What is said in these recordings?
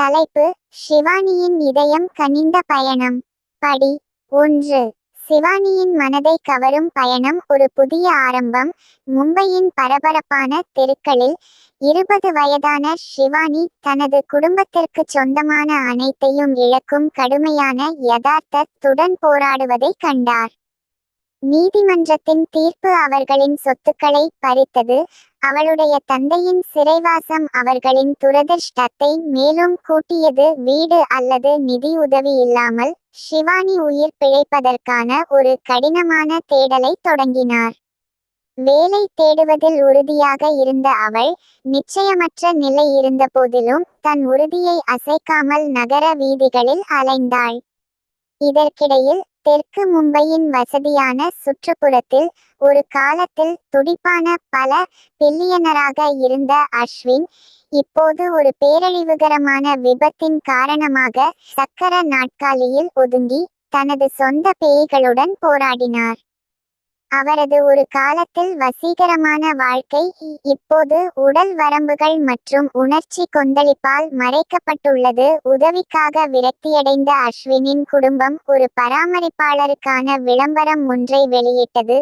தலைப்பு ஷிவானியின் இதயம் கனிந்த பயணம். படி ஒன்று. சிவானியின் மனதை கவரும் பயணம் ஒரு புதிய ஆரம்பம். மும்பையின் பரபரப்பான தெருக்களில் இருபது வயதான ஷிவானி தனது குடும்பத்திற்கு சொந்தமான அனைத்தையும் இழக்கும் கடுமையான யதார்த்தத்துடன் போராடுவதை கண்டார். நீதிமன்றத்தின் தீர்ப்பு அவர்களின் சொத்துக்களை பறித்தது அவளுடைய தந்தையின் சிறைவாசம் அவர்களின் துரதிர்ஷ்டத்தை மேலும் கூட்டியது வீடு அல்லது நிதி உதவி இல்லாமல் ஷிவானி உயிர் பிழைப்பதற்கான ஒரு கடினமான தேடலை தொடங்கினார். வேலை தேடுவதில் உறுதியாக இருந்த அவள் நிச்சயமற்ற நிலை இருந்த போதிலும் தன் உறுதியை அசைக்காமல் நகர வீதிகளில் அலைந்தாள். இதற்கிடையில் தெற்கு மும்பையின் வசதியான சுற்றுப்புறத்தில் ஒரு காலத்தில் துடிப்பான பல பில்லியனராக இருந்த அஸ்வின் இப்போது ஒரு பேரழிவுகரமான விபத்தின் காரணமாக சக்கர நாட்காலியில் ஒதுங்கி தனது சொந்த பேய்களுடன் போராடினார். அவரது ஒரு காலத்தில் வசீகரமான வாழ்க்கை இப்போது உடல் வரம்புகள் மற்றும் உணர்ச்சி கொந்தளிப்பால் மறைக்கப்பட்டுள்ளது. உதவிக்காக விரக்தியடைந்த அஸ்வினின் குடும்பம் ஒரு பராமரிப்பாளருக்கான விளம்பரம் ஒன்றை வெளியிட்டது.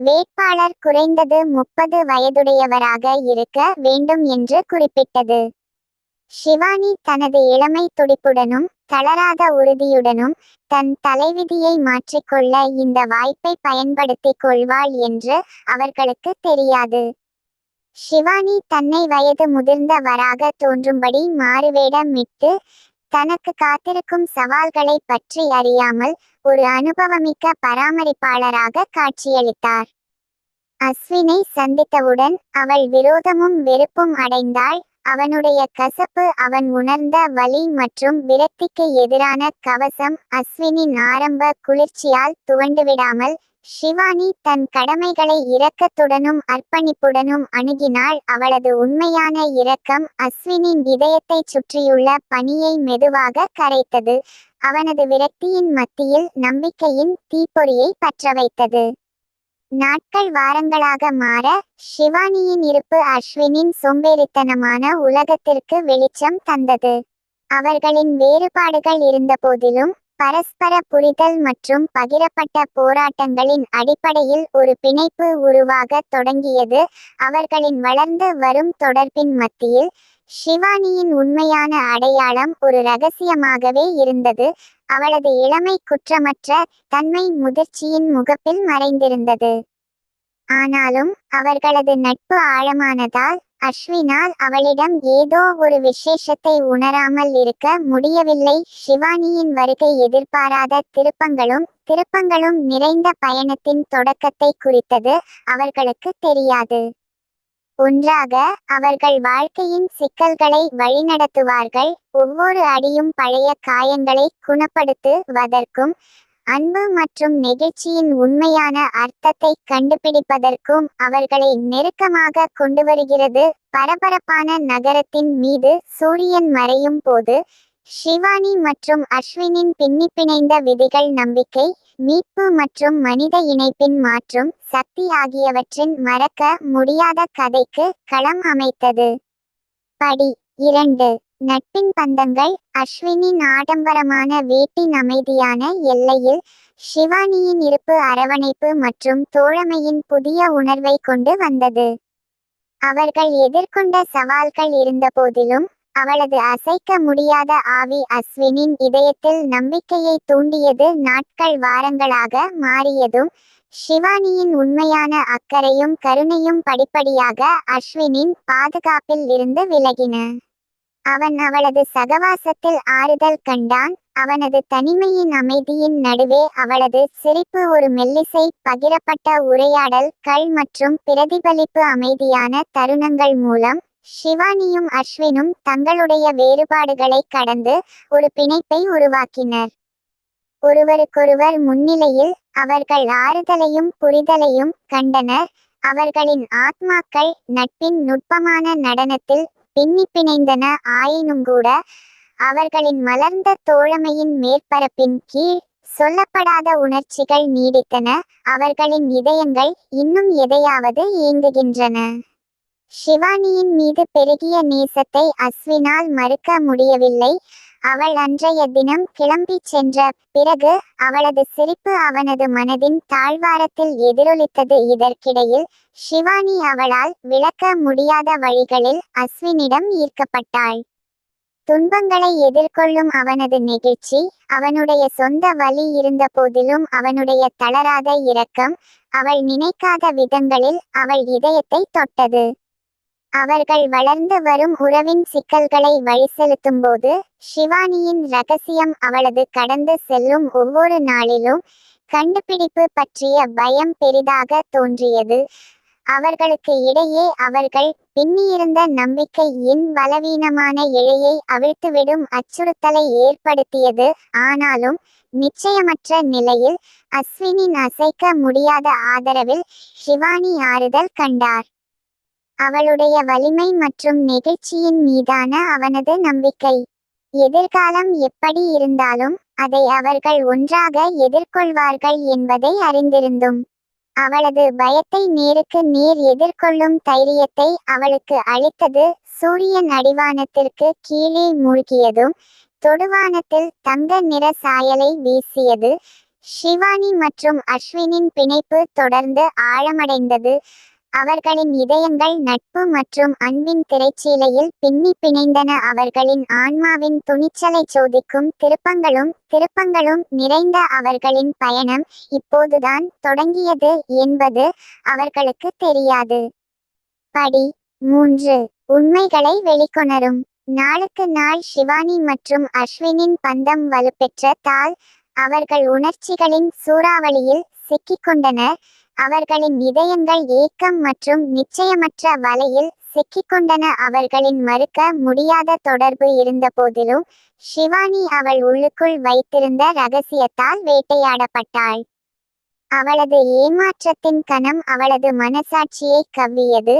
வேட்பாளர் குறைந்தது முப்பது வயதுடையவராக இருக்க வேண்டும் என்று குறிப்பிட்டது. ஷிவானி தனது இளமை துடிப்புடனும் தளராத உறுதியுடனும் தன் தலைவிதியை மாற்றிக்கொள்ள இந்த வாய்ப்பை பயன்படுத்திக் கொள்வாள் என்று அவர்களுக்கு தெரியாது. ஷிவானி தன்னை வயது முதிர்ந்தவராக தோன்றும்படி மாறுவேடமிட்டு தனக்கு காத்திருக்கும் சவால்களை பற்றி அறியாமல் ஒரு அனுபவமிக்க பராமரிப்பாளராக காட்சியளித்தார். அஸ்வினை சந்தித்தவுடன் அவள் விரோதமும் வெறுப்பும் அடைந்தாள். அவனுடைய கசப்பு அவன் உணர்ந்த வலி மற்றும் விரக்திக்கு எதிரான கவசம் அஸ்வினின் ஆரம்ப குளிர்ச்சியால் துவண்டுவிடாமல் ஷிவானி தன் கடமைகளை இரக்கத்துடனும் அர்ப்பணிப்புடனும் அணுகினாள். அவளது உண்மையான இரக்கம் அஸ்வினின் இதயத்தைச் சுற்றியுள்ள பணியை மெதுவாக கரைத்தது. அவனது விரக்தியின் மத்தியில் நம்பிக்கையின் தீப்பொறியை பற்ற வைத்தது நாட்கள் வாரங்களாக மாற ஷிவானியின் இருப்பு அஸ்வினின் சோம்பேறித்தனமான உலகத்திற்கு வெளிச்சம் தந்தது. அவர்களின் வேறுபாடுகள் இருந்தபோதிலும் பரஸ்பர புரிதல் மற்றும் பகிரப்பட்ட போராட்டங்களின் அடிப்படையில் ஒரு பிணைப்பு உருவாக தொடங்கியது அவர்களின் வளர்ந்து வரும் தொடர்பின் மத்தியில் ஷிவானியின் உண்மையான அடையாளம் ஒரு ரகசியமாகவே இருந்தது. அவளது இளமை குற்றமற்ற தன்மை முதிர்ச்சியின் முகப்பில் மறைந்திருந்தது. ஆனாலும் அவர்களது நட்பு ஆழமானதால் அஸ்வினால் அவளிடம் ஏதோ ஒரு விசேஷத்தை உணராமல் இருக்க முடியவில்லை. ஷிவானியின் வருகை எதிர்பாராத திருப்பங்களும் திருப்பங்களும் நிறைந்த பயணத்தின் தொடக்கத்தை குறித்தது அவர்களுக்கு தெரியாது. ஒன்றாக அவர்கள் வாழ்க்கையின் சிக்கல்களை வழிநடத்துவார்கள். ஒவ்வொரு அடியும் பழைய காயங்களை குணப்படுத்துவதற்கும் அன்பு மற்றும் நெகிழ்ச்சியின் உண்மையான அர்த்தத்தை கண்டுபிடிப்பதற்கும் அவர்களை நெருக்கமாக கொண்டு வருகிறது பரபரப்பான நகரத்தின் மீது சூரியன் மறையும் போது ஷிவானி மற்றும் அஸ்வினின் பின்னிப்பிணைந்த விதிகள் நம்பிக்கை மீட்பு மற்றும் மனித இணைப்பின் மாற்றும் சக்தி ஆகியவற்றின் மறக்க முடியாத கதைக்கு களம் அமைத்தது. படி இரண்டு. நட்பின் பந்தங்கள் அஸ்வினின் ஆடம்பரமான வீட்டின் அமைதியான எல்லையில் ஷிவானியின் இருப்பு அரவணைப்பு மற்றும் தோழமையின் புதிய உணர்வை கொண்டு வந்தது. அவர்கள் எதிர்கொண்ட சவால்கள் இருந்தபோதிலும் அவளது அசைக்க முடியாத ஆவி அஸ்வினின் இதயத்தில் நம்பிக்கையை தூண்டியது நாட்கள் வாரங்களாக மாறியதும் ஷிவானியின் உண்மையான அக்கறையும் கருணையும் படிப்படியாக அஸ்வினின் பாதுகாப்பில் இருந்து விலகின. அவன் அவளது சகவாசத்தில் ஆறுதல் கண்டான் அவனது தனிமையின் அமைதியின் நடுவே அவளது சிரிப்பு ஒரு மெல்லிசை பகிரப்பட்ட உரையாடல் கள் மற்றும் பிரதிபலிப்பு அமைதியான தருணங்கள் மூலம் ஷிவானியும் அஸ்வினும் தங்களுடைய வேறுபாடுகளை கடந்து ஒரு பிணைப்பை உருவாக்கினர். ஒருவருக்கொருவர் முன்னிலையில் அவர்கள் ஆறுதலையும் புரிதலையும் கண்டனர். அவர்களின் ஆத்மாக்கள் நட்பின் நுட்பமான நடனத்தில் பின்னி பிணைந்தன. ஆயினுங்கூட அவர்களின் மலர்ந்த தோழமையின் மேற்பரப்பின் கீழ் சொல்லப்படாத உணர்ச்சிகள் நீடித்தன. அவர்களின் இதயங்கள் இன்னும் எதையாவது இயங்குகின்றன ஷிவானியின் மீது பெருகிய நேசத்தை அஸ்வினால் மறுக்க முடியவில்லை. அவள் அன்றைய தினம் கிளம்பிச் சென்ற பிறகு அவளது சிரிப்பு அவனது மனதின் தாழ்வாரத்தில் எதிரொலித்தது. இதற்கிடையில் ஷிவானி அவளால் விளக்க முடியாத வழிகளில் அஸ்வினிடம் ஈர்க்கப்பட்டாள். துன்பங்களை எதிர்கொள்ளும் அவனது நெகிழ்ச்சி அவனுடைய சொந்த வலி இருந்த போதிலும் அவனுடைய தளராத இரக்கம் அவள் நினைக்காத விதங்களில் அவள் இதயத்தை தொட்டது. அவர்கள் வளர்ந்து வரும் உறவின் சிக்கல்களை வழி செலுத்தும் போது ஷிவானியின் ரகசியம் அவளது கடந்து செல்லும் ஒவ்வொரு நாளிலும் கண்டுபிடிப்பு பற்றிய பயம் பெரிதாக தோன்றியது. அவர்களுக்கு இடையே அவர்கள் பின்னியிருந்த நம்பிக்கையின் பலவீனமான இழையை அவிழ்த்துவிடும் அச்சுறுத்தலை ஏற்படுத்தியது. ஆனாலும் நிச்சயமற்ற நிலையில் அஸ்வினின் அசைக்க முடியாத ஆதரவில் ஷிவானி ஆறுதல் கண்டார். அவளுடைய வலிமை மற்றும் நெகிழ்ச்சியின் மீதான அவனது நம்பிக்கை. எதிர்காலம் எப்படி இருந்தாலும் அதை அவர்கள் ஒன்றாக எதிர்கொள்வார்கள் என்பதை அறிந்திருந்தும் அவளது பயத்தை நேருக்கு நேர் எதிர்கொள்ளும் தைரியத்தை அவளுக்கு அளித்தது சூரியன் அடிவானத்திற்கு கீழே மூழ்கியதும் தொடுவானத்தில் தங்க நிற சாயலை வீசியது ஷிவானி மற்றும் அஸ்வினின் பிணைப்பு தொடர்ந்து ஆழமடைந்தது அவர்களின் இதயங்கள் நட்பு மற்றும் அன்பின் திரைச்சீலையில் பின்னி பிணைந்தன. அவர்களின் ஆன்மாவின் துணிச்சலை சோதிக்கும் திருப்பங்களும் திருப்பங்களும் நிறைந்த அவர்களின் பயணம் இப்போதுதான் தொடங்கியது என்பது அவர்களுக்கு தெரியாது. படி மூன்று. உண்மைகளை வெளிக்கொணரும். நாளுக்கு நாள் ஷிவானி மற்றும் அஸ்வினின் பந்தம் வலுப்பெற்ற தால் அவர்கள் உணர்ச்சிகளின் சூறாவளியில் சிக்கிக்கொண்டனர். அவர்களின் இதயங்கள் ஏக்கம் மற்றும் நிச்சயமற்ற வலையில் சிக்கிக்கொண்டன. அவர்களின் மறுக்க முடியாத தொடர்பு இருந்த போதிலும் ஷிவானி அவள் உள்ளுக்குள் வைத்திருந்த ரகசியத்தால் வேட்டையாடப்பட்டாள். அவளது ஏமாற்றத்தின் கணம் அவளது மனசாட்சியை கவ்வியது.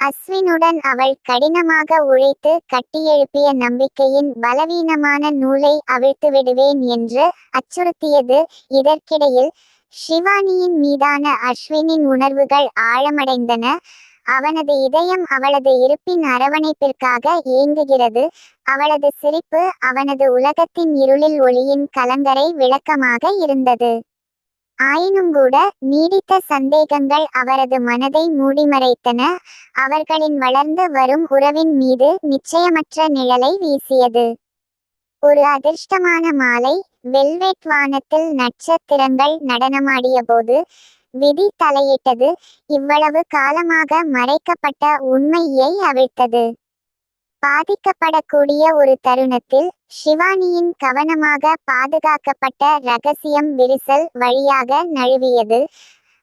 அஸ்வினுடன் அவள் கடினமாக உழைத்து கட்டியெழுப்பிய நம்பிக்கையின் பலவீனமான நூலை அவிழ்த்து விடுவேன் என்று அச்சுறுத்தியது. இதற்கிடையில் ஷிவானியின் மீதான அஸ்வினின் உணர்வுகள் ஆழமடைந்தன. அவனது இதயம் அவளது இருப்பின் அரவணைப்பிற்காக ஏங்குகிறது. அவளது சிரிப்பு அவனது உலகத்தின் இருளில் ஒளியின் கலங்கரை விளக்கமாக இருந்தது. ஆயினும்கூட நீடித்த சந்தேகங்கள் அவரது மனதை மூடிமறைத்தன அவர்களின் வளர்ந்து வரும் உறவின் மீது நிச்சயமற்ற நிழலை வீசியது. ஒரு அதிர்ஷ்டமான மாலை வெல்வெட் வானத்தில் நட்சத்திரங்கள் நடனமாடிய போது விதி தலையிட்டது. இவ்வளவு காலமாக மறைக்கப்பட்ட உண்மையை அவிழ்த்தது. பாதிக்கப்படக்கூடிய ஒரு தருணத்தில் ஷிவானியின் கவனமாக பாதுகாக்கப்பட்ட ரகசியம் விரிசல் வழியாக நழுவியது.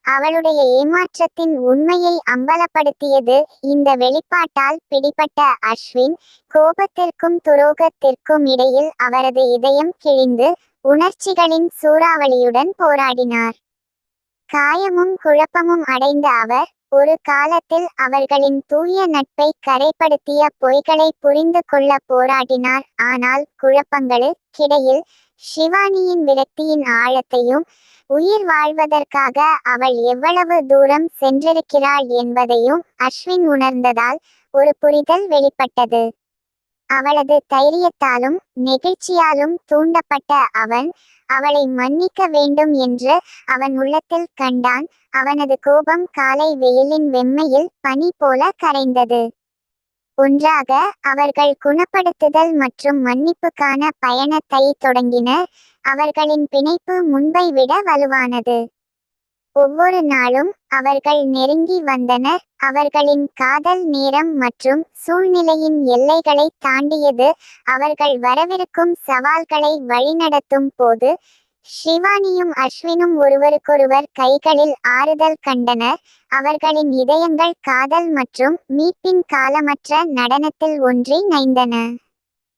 அவளுடைய ஏமாற்றத்தின் உண்மையை அம்பலப்படுத்தியது இந்த வெளிப்பாட்டால் பிடிபட்ட அஸ்வின். கோபத்திற்கும் துரோகத்திற்கும் இடையில் அவரது இதயம் கிழிந்து உணர்ச்சிகளின் சூறாவளியுடன் போராடினார். காயமும் குழப்பமும் அடைந்த அவர் ஒரு காலத்தில் அவர்களின் தூய நட்பை கரைப்படுத்திய பொய்களை புரிந்து கொள்ள போராடினார். ஆனால் குழப்பங்களுக்கிடையில் ஷிவானியின் விரக்தியின் ஆழத்தையும் உயிர் வாழ்வதற்காக அவள் எவ்வளவு தூரம் சென்றிருக்கிறாள் என்பதையும் அஸ்வின் உணர்ந்ததால் ஒரு புரிதல் வெளிப்பட்டது. அவளது தைரியத்தாலும் நெகிழ்ச்சியாலும் தூண்டப்பட்ட அவன் அவளை மன்னிக்க வேண்டும் என்று அவன் உள்ளத்தில் கண்டான். அவனது கோபம் காலை வெயிலின் வெம்மையில் பனி போல கரைந்தது. ஒன்றாக அவர்கள் குணப்படுத்துதல் மற்றும் மன்னிப்புக்கான பயணத்தை தொடங்கினர். அவர்களின் பிணைப்பு முன்பை விட வலுவானது. ஒவ்வொரு நாளும் அவர்கள் நெருங்கி வந்தனர். அவர்களின் காதல் நேரம் மற்றும் சூழ்நிலையின் எல்லைகளை தாண்டியது அவர்கள் வரவிருக்கும் சவால்களை வழிநடத்தும் போது ஷிவானியும் அஸ்வினும் ஒருவருக்கொருவர் கைகளில் ஆறுதல் கண்டனர். அவர்களின் இதயங்கள் காதல் மற்றும் மீட்பின் காலமற்ற நடனத்தில் ஒன்றி நைந்தன.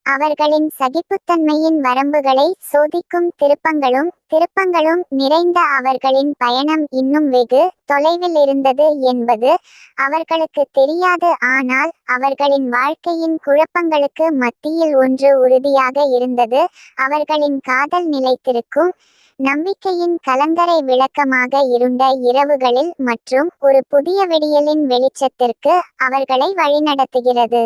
அவர்களின் சகிப்புத்தன்மையின் வரம்புகளை சோதிக்கும் திருப்பங்களும் திருப்பங்களும் நிறைந்த அவர்களின் பயணம் இன்னும் வெகு தொலைவில் இருந்தது என்பது அவர்களுக்கு தெரியாது. ஆனால் அவர்களின் வாழ்க்கையின் குழப்பங்களுக்கு மத்தியில் ஒன்று உறுதியாக இருந்தது. அவர்களின் காதல் நிலைத்திருக்கும் நம்பிக்கையின் கலங்கரை விளக்கமாக இருண்ட இரவுகளில் மற்றும் ஒரு புதிய விடியலின் வெளிச்சத்திற்கு அவர்களை வழிநடத்துகிறது.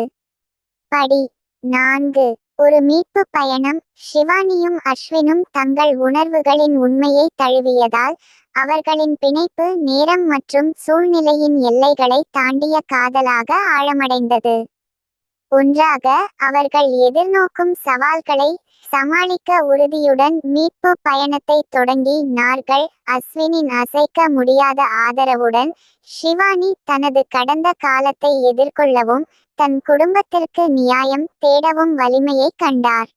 படி நான்கு. ஒரு மீட்பு பயணம். ஷிவானியும் அஸ்வினும் தங்கள் உணர்வுகளின் உண்மையை தழுவியதால் அவர்களின் பிணைப்பு நேரம் மற்றும் சூழ்நிலையின் எல்லைகளை தாண்டிய காதலாக ஆழமடைந்தது. ஒன்றாக அவர்கள் எதிர்நோக்கும் சவால்களை சமாளிக்க உறுதியுடன் மீட்பு பயணத்தை தொடங்கி நார்கள் அஸ்வினின் அசைக்க முடியாத ஆதரவுடன் ஷிவானி தனது கடந்த காலத்தை எதிர்கொள்ளவும் தன் குடும்பத்திற்கு நியாயம் தேடவும் வலிமையை கண்டார்.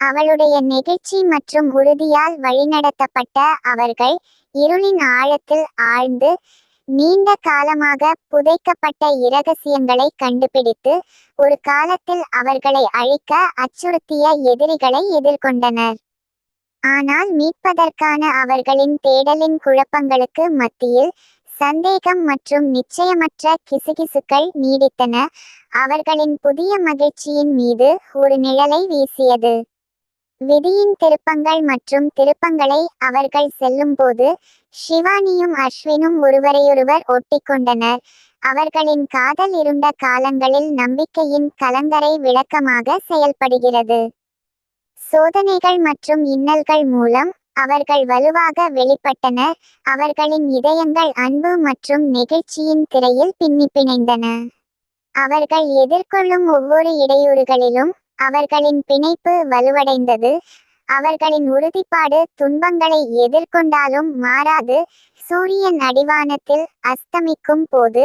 அவளுடைய நெகிழ்ச்சி மற்றும் உறுதியால் வழிநடத்தப்பட்ட அவர்கள் இருளின் ஆழத்தில் ஆழ்ந்து நீண்ட காலமாக புதைக்கப்பட்ட இரகசியங்களை கண்டுபிடித்து ஒரு காலத்தில் அவர்களை அழிக்க அச்சுறுத்திய எதிரிகளை எதிர்கொண்டனர். ஆனால் மீட்பதற்கான அவர்களின் தேடலின் குழப்பங்களுக்கு மத்தியில் சந்தேகம் மற்றும் நிச்சயமற்ற கிசுகிசுக்கள் நீடித்தன. அவர்களின் புதிய மகிழ்ச்சியின் மீது ஒரு நிழலை வீசியது. விதியின் திருப்பங்கள் மற்றும் திருப்பங்களை அவர்கள் செல்லும்போது ஷிவானியும் அஸ்வினும் ஒருவரையொருவர் ஒட்டிக்கொண்டனர். அவர்களின் காதல் இருண்ட காலங்களில் நம்பிக்கையின் கலங்கரை விளக்கமாக செயல்படுகிறது. சோதனைகள் மற்றும் இன்னல்கள் மூலம் அவர்கள் வலுவாக வெளிப்பட்டனர் அவர்களின் இதயங்கள் அன்பு மற்றும் நெகிழ்ச்சியின் திரையில் பின்னி பிணைந்தன அவர்கள் எதிர்கொள்ளும் ஒவ்வொரு இடையூறுகளிலும் அவர்களின் பிணைப்பு வலுவடைந்தது. அவர்களின் உறுதிப்பாடு துன்பங்களை எதிர்கொண்டாலும் மாறாது. சூரியன் அடிவானத்தில் அஸ்தமிக்கும் போது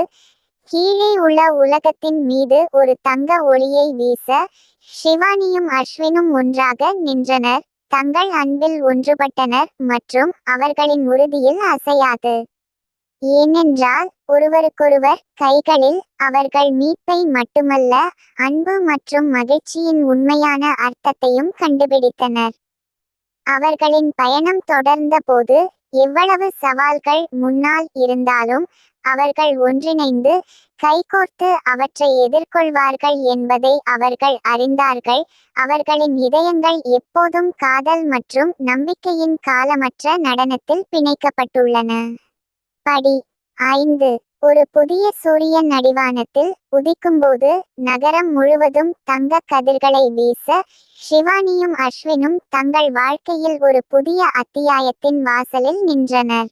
கீழே உள்ள உலகத்தின் மீது ஒரு தங்க ஒளியை வீச ஷிவானியும் அஸ்வினும் ஒன்றாக நின்றனர். தங்கள் அன்பில் ஒன்றுபட்டனர் மற்றும் அவர்களின் உறுதியில் அசையாது. ஏனென்றால் ஒருவருக்கொருவர் கைகளில் அவர்கள் மீட்பை மட்டுமல்ல அன்பு மற்றும் மகிழ்ச்சியின் உண்மையான அர்த்தத்தையும் கண்டுபிடித்தனர். அவர்களின் பயணம் தொடர்ந்தபோது எவ்வளவு சவால்கள் முன்னால் இருந்தாலும் அவர்கள் ஒன்றிணைந்து கைகோர்த்து அவற்றை எதிர்கொள்வார்கள் என்பதை அவர்கள் அறிந்தார்கள். அவர்களின் இதயங்கள் எப்போதும் காதல் மற்றும் நம்பிக்கையின் காலமற்ற நடனத்தில் பிணைக்கப்பட்டுள்ளன. படி ஐந்து. ஒரு புதிய சூரியன் அடிவானத்தில் உதிக்கும்போது நகரம் முழுவதும் தங்க கதிர்களை வீச ஷிவானியும் அஸ்வினும் தங்கள் வாழ்க்கையில் ஒரு புதிய அத்தியாயத்தின் வாசலில் நின்றனர்.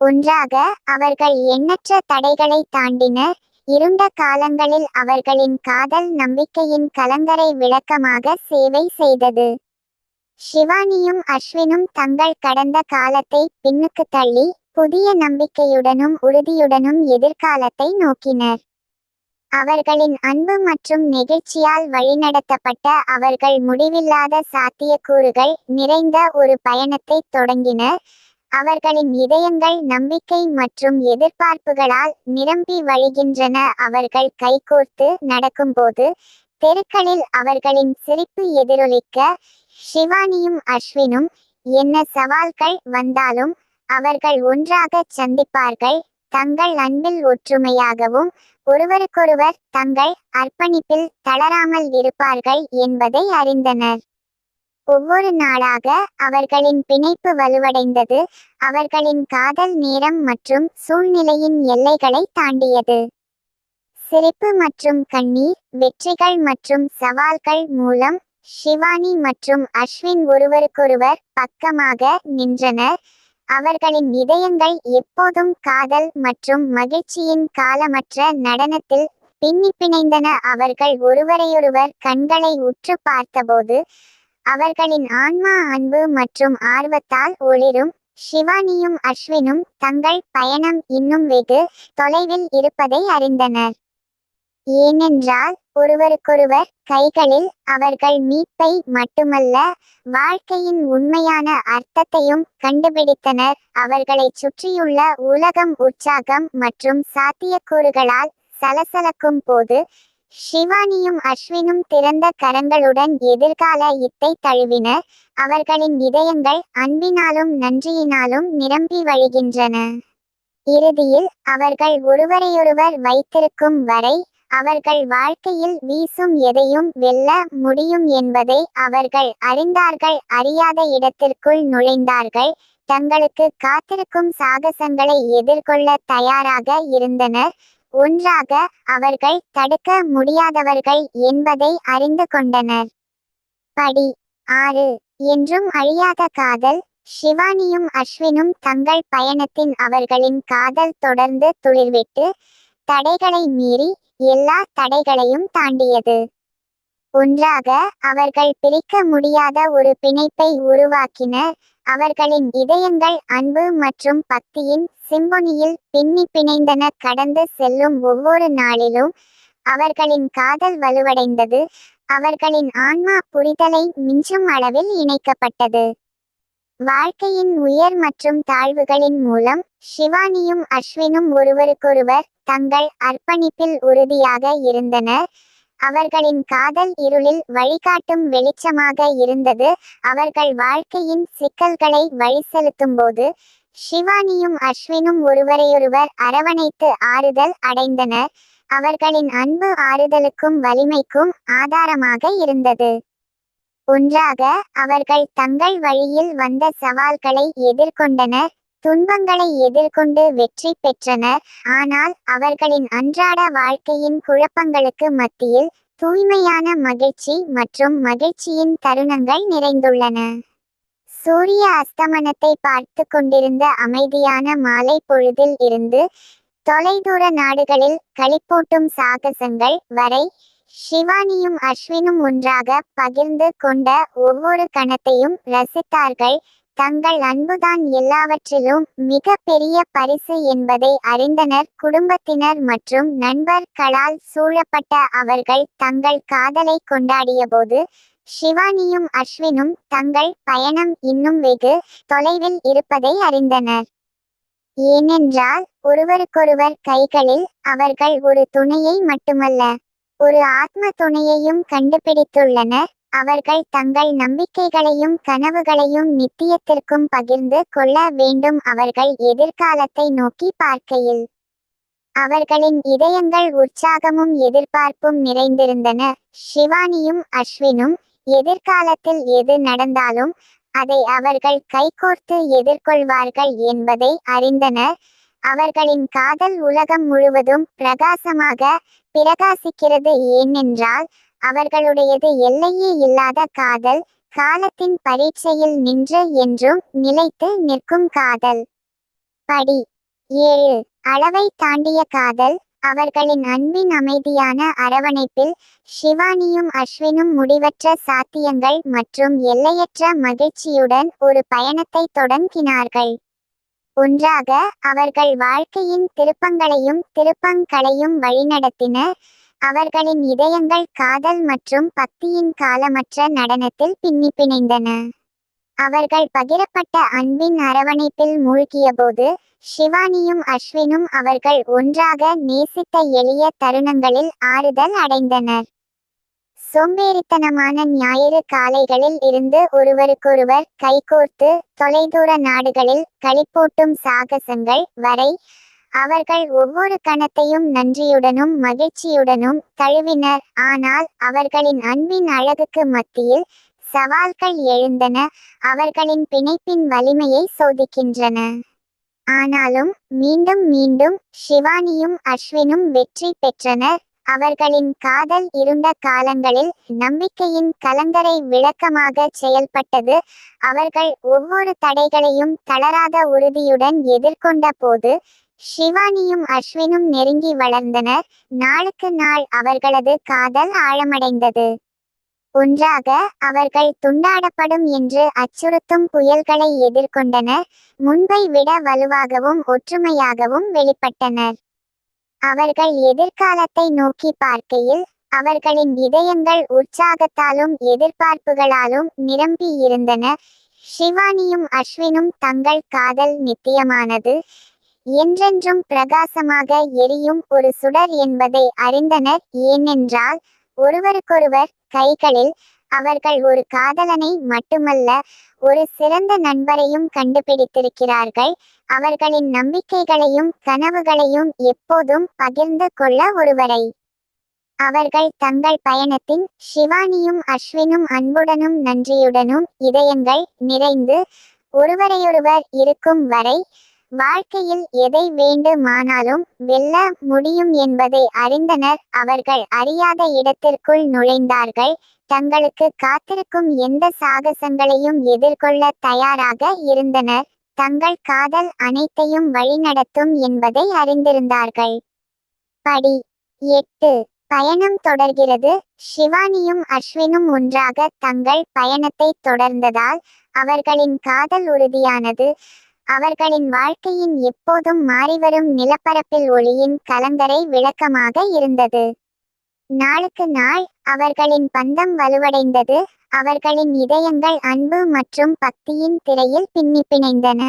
ஒன்றாக அவர்கள் எண்ணற்ற தடைகளை தாண்டினர் இருண்ட காலங்களில் அவர்களின் காதல் நம்பிக்கையின் கலங்கரை விளக்கமாக சேவை செய்தது. ஷிவானியும் அஸ்வினும் தங்கள் கடந்த காலத்தை பின்னுக்கு தள்ளி புதிய நம்பிக்கையுடனும் உறுதியுடனும் எதிர்காலத்தை நோக்கினர். அவர்களின் அன்பு மற்றும் நெகிழ்ச்சியால் வழிநடத்தப்பட்ட அவர்கள் முடிவில்லாத சாத்தியக்கூறுகள் நிறைந்த ஒரு பயணத்தை தொடங்கினர். அவர்களின் இதயங்கள் நம்பிக்கை மற்றும் எதிர்பார்ப்புகளால் நிரம்பி வழிகின்றன அவர்கள் கைகோர்த்து நடக்கும்போது தெருக்களில் அவர்களின் சிரிப்பு எதிரொலிக்க ஷிவானியும் அஸ்வினும் என்ன சவால்கள் வந்தாலும் அவர்கள் ஒன்றாக சந்திப்பார்கள். தங்கள் அன்பில் ஒற்றுமையாகவும் ஒருவருக்கொருவர் தங்கள் அர்ப்பணிப்பில் தளராமல் இருப்பார்கள் என்பதை அறிந்தனர். ஒவ்வொரு நாளாக அவர்களின் பிணைப்பு வலுவடைந்தது. அவர்களின் காதல் நேரம் மற்றும் சூழ்நிலையின் எல்லைகளை தாண்டியது. சிரிப்பு மற்றும் கண்ணீர் வெற்றிகள் மற்றும் சவால்கள் மூலம் ஷிவானி மற்றும் அஸ்வின் ஒருவருக்கொருவர் பக்கமாக நின்றனர். அவர்களின் இதயங்கள் எப்போதும் காதல் மற்றும் மகிழ்ச்சியின் காலமற்ற நடனத்தில் பின்னி பிணைந்தன. அவர்கள் ஒருவரையொருவர் கண்களை உற்று பார்த்தபோது அவர்களின் ஆன்மா அன்பு மற்றும் ஆர்வத்தால் ஒளிரும். ஷிவானியும் அஸ்வினும் தங்கள் பயணம் இன்னும் வெகு தொலைவில் இருப்பதை அறிந்தனர். ஏனென்றால் ஒருவருக்கொருவர் கைகளில் அவர்கள் மீட்பை மட்டுமல்ல வாழ்க்கையின் உண்மையான அர்த்தத்தையும் கண்டுபிடித்தனர். அவர்களைச் சுற்றியுள்ள உலகம் உற்சாகம் மற்றும் சாத்தியக்கூறுகளால் சலசலக்கும் போது ஷிவானியும் அஸ்வினும் திறந்த கரங்களுடன் எதிர்கால இத்தை தழுவினர். அவர்களின் இதயங்கள் அன்பினாலும் நன்றியினாலும் நிரம்பி வழிகின்றன. இறுதியில் அவர்கள் ஒருவரையொருவர் வைத்திருக்கும் வரை அவர்கள் வாழ்க்கையில் வீசும் எதையும் வெல்ல முடியும் என்பதை அவர்கள் அறிந்தார்கள். அறியாத இடத்திற்குள் நுழைந்தார்கள். தங்களுக்கு காத்திருக்கும் சாகசங்களை எதிர்கொள்ள தயாராக இருந்தனர். ஒன்றாக அவர்கள் தடுக்க முடியாதவர்கள் என்பதை அறிந்து கொண்டனர். படி ஆறு. என்றும் அழியாத காதல். ஷிவானியும் அஸ்வினும் தங்கள் பயணத்தின் அவர்களின் காதல் தொடர்ந்து துளிர்விட்டு தடைகளை மீறி எல்லா தடைகளையும் தாண்டியது. ஒன்றாக அவர்கள் பிரிக்க முடியாத ஒரு பிணைப்பை உருவாக்கினர். அவர்களின் இதயங்கள் அன்பு மற்றும் பக்தியின் சிம்பொனியில் பின்னி பிணைந்தன. கடந்து செல்லும் ஒவ்வொரு நாளிலும் அவர்களின் காதல் வலுவடைந்தது. அவர்களின் ஆன்மா புரிதலை மிஞ்சும் அளவில் இணைக்கப்பட்டது. வாழ்க்கையின் உயர் மற்றும் தாழ்வுகளின் மூலம் ஷிவானியும் அஸ்வினும் ஒருவருக்கொருவர் தங்கள் அர்ப்பணிப்பில் உறுதியாக இருந்தனர். அவர்களின் காதல் இருளில் வழிகாட்டும் வெளிச்சமாக இருந்தது. அவர்கள் வாழ்க்கையின் சிக்கல்களை வழி செலுத்தும்போது ஷிவானியும் அஸ்வினும் ஒருவரையொருவர் அரவணைத்து ஆறுதல் அடைந்தனர். அவர்களின் அன்பு ஆறுதலுக்கும் வலிமைக்கும் ஆதாரமாக இருந்தது. ஒன்றாக அவர்கள் தங்கள் வழியில் வந்த சவால்களை எதிர்கொண்டனர். துன்பங்களை எதிர்கொண்டு வெற்றி பெற்றனர். ஆனால் அவர்களின் அன்றாட வாழ்க்கையின் குழப்பங்களுக்கு மத்தியில் தூய்மையான மகிழ்ச்சி மற்றும் மகிழ்ச்சியின் தருணங்கள் நிறைந்துள்ளன. சூரிய அஸ்தமனத்தை பார்த்து கொண்டிருந்த அமைதியான மாலை பொழுதில் இருந்து தொலைதூர நாடுகளில் களிப்பூட்டும் சாகசங்கள் வரை ஷிவானியும் அஸ்வினும் ஒன்றாக பகிர்ந்து கொண்ட ஒவ்வொரு கணத்தையும் ரசித்தார்கள். தங்கள் அன்புதான் எல்லாவற்றிலும் மிக பெரிய பரிசு என்பதை அறிந்தனர். குடும்பத்தினர் மற்றும் நண்பர்களால் சூழப்பட்ட அவர்கள் தங்கள் காதலை கொண்டாடியபோது ஷிவானியும் அஸ்வினும் தங்கள் பயணம் இன்னும் வெகு தொலைவில் இருப்பதை அறிந்தனர். ஏனென்றால் ஒருவருக்கொருவர் கைகளில் அவர்கள் ஒரு துணையை மட்டுமல்ல ஒரு ஆத்ம துணையையும் கண்டுபிடித்துள்ளனர். அவர்கள் தங்கள் நம்பிக்கைகளையும் கனவுகளையும் நித்தியத்திற்கும் பகிர்ந்து கொள்ள வேண்டும் அவர்கள் எதிர்காலத்தை நோக்கி பார்க்கையில். அவர்களின் இதயங்கள் உற்சாகமும் எதிர்பார்ப்பும் நிறைந்திருந்தன. ஷிவானியும் அஸ்வினும் எதிர்காலத்தில் எது நடந்தாலும் அதை அவர்கள் கைகோர்த்து எதிர்கொள்வார்கள் என்பதை அறிந்தனர். அவர்களின் காதல் உலகம் முழுவதும் பிரகாசமாக பிரகாசிக்கிறது ஏனென்றால் அவர்களுடையது எல்லையே இல்லாத காதல் காலத்தின் பரீட்சையில் நின்று என்றும் நிலைத்து நிற்கும் காதல். படி. ஏழு. அளவை தாண்டிய காதல் அவர்களின் அன்பின் அமைதியான அரவணைப்பில் ஷிவானியும் அஸ்வினும் முடிவற்ற சாத்தியங்கள் மற்றும் எல்லையற்ற மகிழ்ச்சியுடன் ஒரு பயணத்தை தொடங்கினார்கள். ஒன்றாக அவர்கள் வாழ்க்கையின் திருப்பங்களையும் திருப்பங்களையும் வழிநடத்தினர் அவர்களின் இதயங்கள் காதல் மற்றும் பக்தியின் காலமற்ற நடனத்தில் பின்னி பிணைந்தன. அவர்கள் பகிரப்பட்ட அன்பின் அரவணைப்பில் மூழ்கியபோது ஷிவானியும் அஸ்வினும் அவர்கள் ஒன்றாக நேசித்த எளிய தருணங்களில் ஆறுதல் அடைந்தனர். சோம்பேறித்தனமான ஞாயிறு காலைகளில் இருந்து ஒருவருக்கொருவர் கைகோர்த்து தொலைதூர நாடுகளில் களிப்போட்டும் சாகசங்கள் வரை அவர்கள் ஒவ்வொரு கணத்தையும் நன்றியுடனும் மகிழ்ச்சியுடனும் தழுவினர். ஆனால் அவர்களின் அன்பின் அழகுக்கு மத்தியில் சவால்கள் எழுந்தன. அவர்களின் பிணைப்பின் வலிமையை சோதிக்கின்றன. ஆனாலும் மீண்டும் மீண்டும் ஷிவானியும் அஸ்வினும் வெற்றி பெற்றனர். அவர்களின் காதல் இருண்ட காலங்களில் நம்பிக்கையின் கலங்கரை விளக்கமாக செயல்பட்டது. அவர்கள் ஒவ்வொரு தடைகளையும் தளராத உறுதியுடன் எதிர்கொண்ட போது ஷிவானியும் அஸ்வினும் நெருங்கி வளர்ந்தனர். நாளுக்கு நாள் அவர்களது காதல் ஆழமடைந்தது. ஒன்றாக அவர்கள் துண்டாடப்படும் என்று அச்சுறுத்தும் புயல்களை எதிர்கொண்டனர். முன்பை விட வலுவாகவும் ஒற்றுமையாகவும் வெளிப்பட்டனர். அவர்கள் எதிர்காலத்தை நோக்கி பார்க்கையில் அவர்களின் இதயங்கள் உற்சாகத்தாலும் எதிர்பார்ப்புகளாலும் நிரம்பி இருந்தன. ஷிவானியும் அஸ்வினும் தங்கள் காதல் நித்தியமானது. என்றென்றும் பிரகாசமாக எரியும் ஒரு சுடர் என்பதை அறிந்தனர். ஏனென்றால் ஒருவருக்கொருவர் கைகளில் அவர்கள் ஒரு காதலனை மட்டுமல்ல ஒரு சிறந்த நண்பரையும் கண்டுபிடித்திருக்கிறார்கள். அவர்களின் நம்பிக்கைகளையும் கனவுகளையும் எப்போதும் பகிர்ந்து கொள்ள ஒருவரை. அவர்கள் தங்கள் பயணத்தின் ஷிவானியும் அஸ்வினும் அன்புடனும் நன்றியுடனும் இதயங்கள் நிறைந்து ஒருவரையொருவர் இருக்கும் வரை வாழ்க்கையில் எதை வேண்டுமானாலும் வெல்ல முடியும் என்பதை அறிந்தனர். அவர்கள் அறியாத இடத்திற்குள் நுழைந்தார்கள். தங்களுக்கு காத்திருக்கும் எந்த சாகசங்களையும் எதிர்கொள்ள தயாராக இருந்தனர். தங்கள் காதல் அனைத்தையும் வழிநடத்தும் என்பதை அறிந்திருந்தார்கள். படி எட்டு. பயணம் தொடர்கிறது. ஷிவானியும் அஸ்வினும் ஒன்றாக தங்கள் பயணத்தை தொடர்ந்ததால் அவர்களின் காதல் உறுதியானது. அவர்களின் வாழ்க்கையின் எப்போதும் மாறிவரும் நிலப்பரப்பில் ஒளியின் கலங்கரை விளக்கமாக இருந்தது. நாளுக்கு நாள் அவர்களின் பந்தம் வலுவடைந்தது. அவர்களின் இதயங்கள் அன்பு மற்றும் பக்தியின் திரையில் பின்னி பிணைந்தன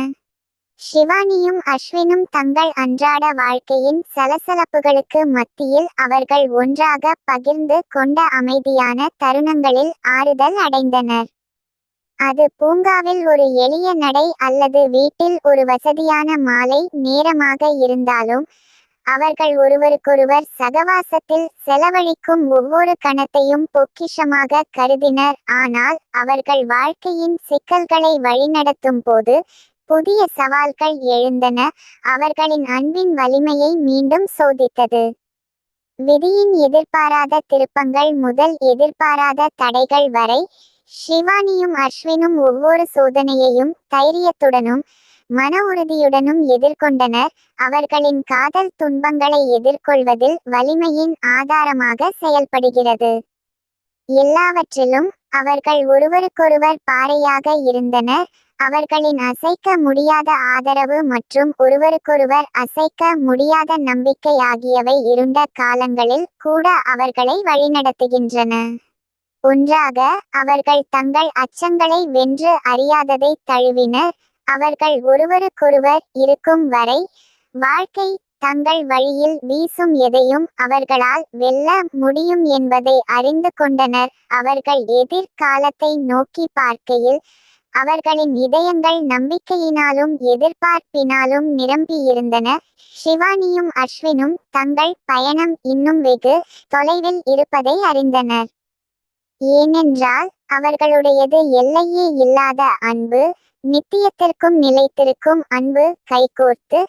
ஷிவானியும் அஸ்வினும் தங்கள் அன்றாட வாழ்க்கையின் சலசலப்புகளுக்கு மத்தியில் அவர்கள் ஒன்றாக பகிர்ந்து கொண்ட அமைதியான தருணங்களில் ஆறுதல் அடைந்தனர். அது பூங்காவில் ஒரு எளிய நடை அல்லது வீட்டில் ஒரு வசதியான மாலை நேரமாக இருந்தாலும் அவர்கள் ஒருவருக்கொருவர் சகவாசத்தில் செலவழிக்கும் ஒவ்வொரு கணத்தையும் பொக்கிஷமாக கருதினர். ஆனால் அவர்கள் வாழ்க்கையின் சிக்கல்களை வழிநடத்தும் போது புதிய சவால்கள் எழுந்தன. அவர்களின் அன்பின் வலிமையை மீண்டும் சோதித்தது. விதியின் எதிர்பாராத திருப்பங்கள் முதல் எதிர்பாராத தடைகள் வரை ஷிவானியும் அஸ்வினும் ஒவ்வொரு சோதனையையும் தைரியத்துடனும் மன உறுதியுடனும் எதிர்கொண்டனர். அவர்களின் காதல் துன்பங்களை எதிர்கொள்வதில் வலிமையின் ஆதாரமாக செயல்படுகிறது. எல்லாவற்றிலும் அவர்கள் ஒருவருக்கொருவர் பாறையாக இருந்தனர். அவர்களின் அசைக்க முடியாத ஆதரவு மற்றும் ஒருவருக்கொருவர் அசைக்க முடியாத நம்பிக்கை ஆகியவை இருண்ட காலங்களில் கூட அவர்களை வழிநடத்துகின்றன. ஒன்றாக அவர்கள் தங்கள் அச்சங்களை வென்று அறியாததை தழுவினர். அவர்கள் ஒருவருக்கொருவர் இருக்கும் வரை வாழ்க்கை தங்கள் வழியில் வீசும் எதையும் அவர்களால் வெல்ல முடியும் என்பதை அறிந்து கொண்டனர். அவர்கள் எதிர்காலத்தை நோக்கி பார்க்கையில் அவர்களின் இதயங்கள் நம்பிக்கையினாலும் எதிர்பார்ப்பினாலும் நிரம்பியிருந்தன ஷிவானியும் அஸ்வினும் தங்கள் பயணம் இன்னும் வெகு தொலைவில் இருப்பதை அறிந்தனர். ஏனென்றால் அவர்களுடையது எல்லையே இல்லாத அன்பு நித்தியத்திற்கும் நிலைத்திருக்கும் அன்பு கைகோர்த்து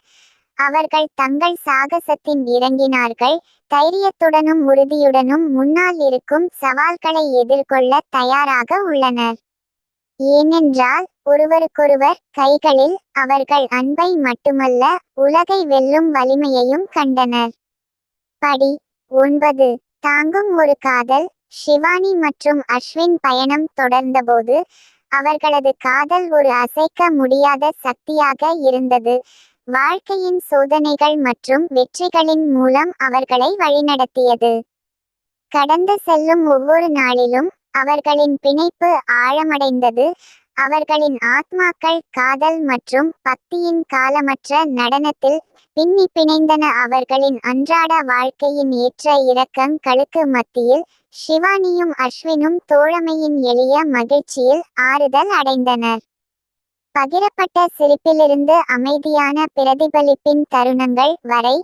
அவர்கள் தங்கள் சாகசத்தின் இறங்கினார்கள் தைரியத்துடனும் உறுதியுடனும் முன்னால் இருக்கும் சவால்களை எதிர்கொள்ள தயாராக உள்ளனர். ஏனென்றால் ஒருவருக்கொருவர் கைகளில் அவர்கள் அன்பை மட்டுமல்ல உலகை வெல்லும் வலிமையையும் கண்டனர். படி ஒன்பது. தாங்கும் ஒரு காதல் ஷிவானி மற்றும் அஸ்வின் பயணம் தொடர்ந்தபோது அவர்களது காதல் ஒரு அசைக்க முடியாத சக்தியாக இருந்தது. வாழ்க்கையின் சோதனைகள் மற்றும் வெற்றிகளின் மூலம் அவர்களை வழிநடத்தியது. கடந்து செல்லும் ஒவ்வொரு நாளிலும் அவர்களின் பிணைப்பு ஆழமடைந்தது. அவர்களின் ஆத்மாக்கள் காதல் மற்றும் பக்தியின் காலமற்ற நடனத்தில் பின்னி பிணைந்தன. அவர்களின் அன்றாட வாழ்க்கையின் ஏற்ற இறக்கங்களுக்கு மத்தியில் ஷிவானியும் அஸ்வினும் தோழமையின் எளிய மகிழ்ச்சியில் ஆறுதல் அடைந்தனர். பகிரப்பட்ட சிரிப்பிலிருந்து அமைதியான பிரதிபலிப்பின் தருணங்கள் வரை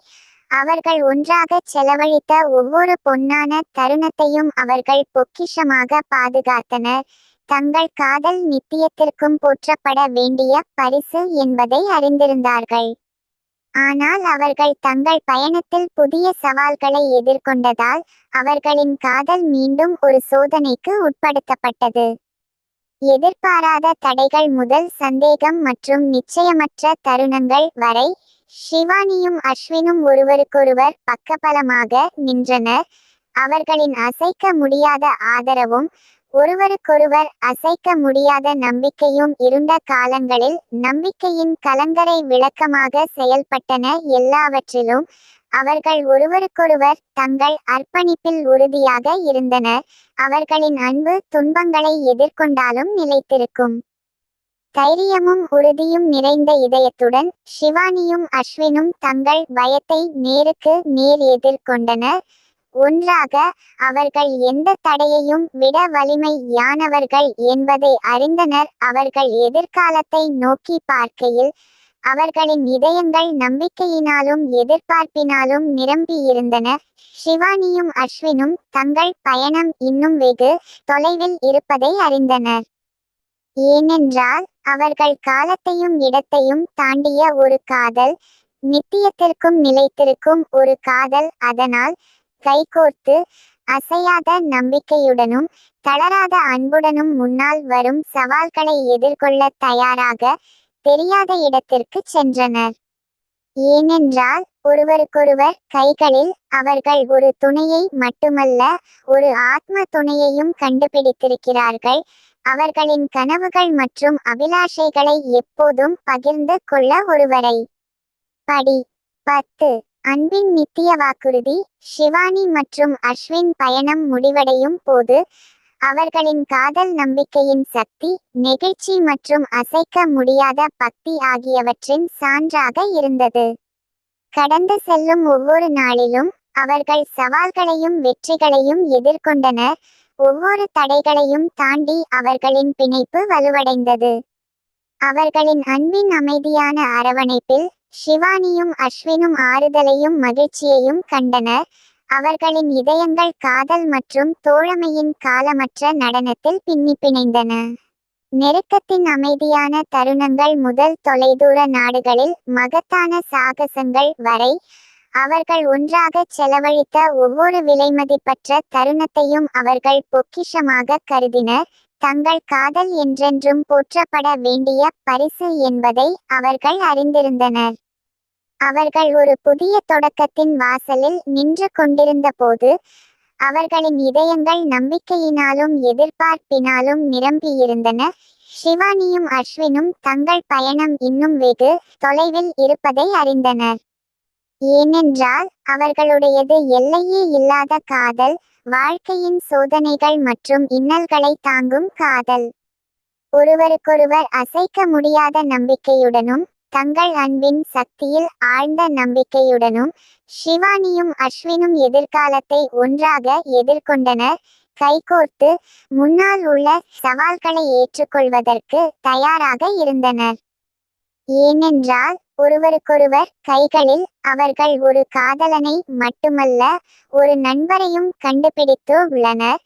அவர்கள் ஒன்றாக செலவழித்த ஒவ்வொரு பொன்னான தருணத்தையும் அவர்கள் பொக்கிஷமாக பாதுகாத்தனர். தங்கள் காதல் நித்தியத்திற்கும் போற்றப்பட வேண்டிய பரிசு என்பதை அறிந்திருந்தார்கள். ஆனால் அவர்கள் தங்கள் பயணத்தில் புதிய சவால்களை எதிர்கொண்டதால் அவர்களின் காதல் மீண்டும் ஒரு சோதனைக்கு உட்படுத்தப்பட்டது. எதிர்பாராத தடைகள் முதல் சந்தேகம் மற்றும் நிச்சயமற்ற தருணங்கள் வரை ஷிவானியும் அஸ்வினும் ஒருவருக்கொருவர் பக்கபலமாக நின்றனர். அவர்களின் அசைக்க முடியாத ஆதரவும் ஒருவருக்கொருவர் அசைக்க முடியாத நம்பிக்கையும் இருந்த காலங்களில் நம்பிக்கையின் கலங்கரை விளக்கமாக செயல்பட்டன எல்லாவற்றிலும் அவர்கள் ஒருவருக்கொருவர் தங்கள் அர்ப்பணிப்பில் உறுதியாக இருந்தனர். அவர்களின் அன்பு துன்பங்களை எதிர்கொண்டாலும் நிலைத்திருக்கும். தைரியமும் உறுதியும் நிறைந்த இதயத்துடன் ஷிவானியும் அஸ்வினும் தங்கள் பயத்தை நேருக்கு நேர் எதிர்கொண்டனர். ஒன்றாக அவர்கள் எந்த தடையையும் விட வலிமை யானவர்கள் என்பதை அறிந்தனர். அவர்கள் எதிர்காலத்தை நோக்கி பார்க்கையில் அவர்களின் இதயங்கள் நம்பிக்கையினாலும் எதிர்பார்ப்பினாலும் நிரம்பியிருந்தன ஷிவானியும் அஸ்வினும் தங்கள் பயணம் இன்னும் வெகு தொலைவில் இருப்பதை அறிந்தனர். ஏனென்றால் அவர்கள் காலத்தையும் இடத்தையும் தாண்டிய ஒரு காதல் நித்தியத்திற்கும் நிலைத்திருக்கும் ஒரு காதல். அதனால் கைகோர்த்து அசையாத நம்பிக்கையுடனும் தளராத அன்புடனும் முன்னால் வரும் சவால்களை எதிர்கொள்ள தயாராக தெரியாத இடத்திற்கு சென்றனர். ஏனென்றால் ஒருவருக்கொருவர் கைகளில் அவர்கள் ஒரு துணையை மட்டுமல்ல ஒரு ஆத்ம துணையையும் கண்டுபிடித்திருக்கிறார்கள். அவர்களின் கனவுகள் மற்றும் அபிலாஷைகளை எப்போதும் பகிர்ந்து கொள்ள ஒருவரை. படி பத்து. அன்பின் நித்திய வாக்குறுதி ஷிவானி மற்றும் அஸ்வின் பயணம் முடிவடையும் போது அவர்களின் காதல் நம்பிக்கையின் சக்தி நெகிழ்ச்சி மற்றும் அசைக்க முடியாத பக்தி ஆகியவற்றின் சான்றாக இருந்தது. கடந்து செல்லும் ஒவ்வொரு நாளிலும் அவர்கள் சவால்களையும் வெற்றிகளையும் எதிர்கொண்டனர். ஒவ்வொரு தடைகளையும் தாண்டி அவர்களின் பிணைப்பு வலுவடைந்தது. அவர்களின் அன்பின் அமைதியான அரவணைப்பில் ஷிவானியும் அஸ்வினும் ஆறுதலையும் மகிழ்ச்சியையும் கண்டனர். அவர்களின் இதயங்கள் காதல் மற்றும் தோழமையின் காலமற்ற நடனத்தில் பின்னி பிணைந்தன. நெருக்கத்தின் அமைதியான தருணங்கள் முதல் தொலைதூர நாடுகளில் மகத்தான சாகசங்கள் வரை அவர்கள் ஒன்றாக செலவழித்த ஒவ்வொரு விலைமதிப்பற்ற தருணத்தையும் அவர்கள் பொக்கிஷமாக கருதினர். தங்கள் காதல் என்றென்றும் போற்றப்பட வேண்டிய பரிசு என்பதை அவர்கள் அறிந்திருந்தனர். அவர்கள் ஒரு புதிய தொடக்கத்தின் வாசலில் நின்று கொண்டிருந்தபோது அவர்களின் இதயங்கள் நம்பிக்கையினாலும் எதிர்பார்ப்பினாலும் நிரம்பியிருந்தன. ஷிவானியும் அஸ்வினும் தங்கள் பயணம் இன்னும் வெகு தொலைவில் இருப்பதை அறிந்தனர். ஏனென்றால் அவர்களுடையது எல்லையே இல்லாத காதல் வாழ்க்கையின் சோதனைகள் மற்றும் இன்னல்களை தாங்கும் காதல். ஒருவருக்கொருவர் அசைக்க முடியாத நம்பிக்கையுடனும் தங்கள் அன்பின் சக்தியில் ஆழ்ந்த நம்பிக்கையுடனும் ஷிவானியும் அஸ்வினும் எதிர்காலத்தை ஒன்றாக எதிர்கொண்டனர். கைகோர்த்து முன்னால் உள்ள சவால்களை ஏற்றுக்கொள்வதற்கு தயாராக இருந்தனர். ஏனென்றால் ஒருவருக்கொருவர் கைகளில் அவர்கள் ஒரு காதலனை மட்டுமல்ல ஒரு நண்பரையும் கண்டுபிடித்து உள்ளனர்.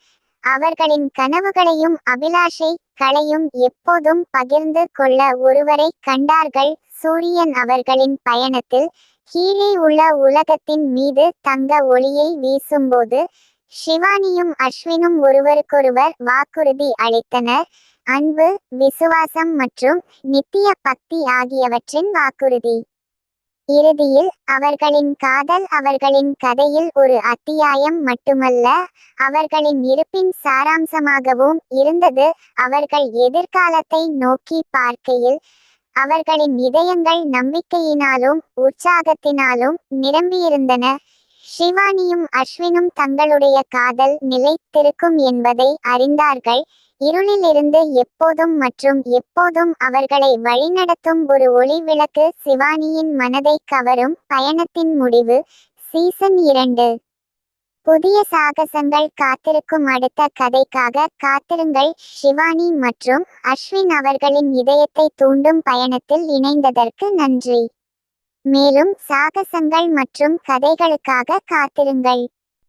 அவர்களின் கனவுகளையும் அபிலாஷை களையும் எப்போதும் பகிர்ந்து கொள்ள ஒருவரை கண்டார்கள். சூரியன் அவர்களின் பயணத்தில் கீழே உள்ள உலகத்தின் மீது தங்க ஒளியை வீசும்போது ஷிவானியும் அஸ்வினும் ஒருவருக்கொருவர் வாக்குறுதி அளித்தனர். அன்பு விசுவாசம் மற்றும் நித்திய பக்தி ஆகியவற்றின் வாக்குறுதி. இறுதியில் அவர்களின் காதல் அவர்களின் கதையில் ஒரு அத்தியாயம் மட்டுமல்ல அவர்களின் இருப்பின் சாராம்சமாகவும் இருந்தது அவர்கள் எதிர்காலத்தை நோக்கி பார்க்கையில் அவர்களின் இதயங்கள் நம்பிக்கையினாலும் உற்சாகத்தினாலும் நிரம்பியிருந்தன. ஷிவானியும் அஸ்வினும் தங்களுடைய காதல் நிலைத்திருக்கும் என்பதை அறிந்தார்கள். இருளிலிருந்து எப்போதும் மற்றும் எப்போதும் அவர்களை வழிநடத்தும் ஒரு ஒளி விளக்கு சிவானியின் மனதை கவரும் பயணத்தின் முடிவு சீசன் இரண்டு. புதிய சாகசங்கள் காத்திருக்கும் அடுத்த கதைக்காக காத்திருங்கள். ஷிவானி மற்றும் அஸ்வின் அவர்களின் இதயத்தை தூண்டும் பயணத்தில் இணைந்ததற்கு நன்றி. மேலும் சாகசங்கள் மற்றும் கதைகளுக்காக காத்திருங்கள்.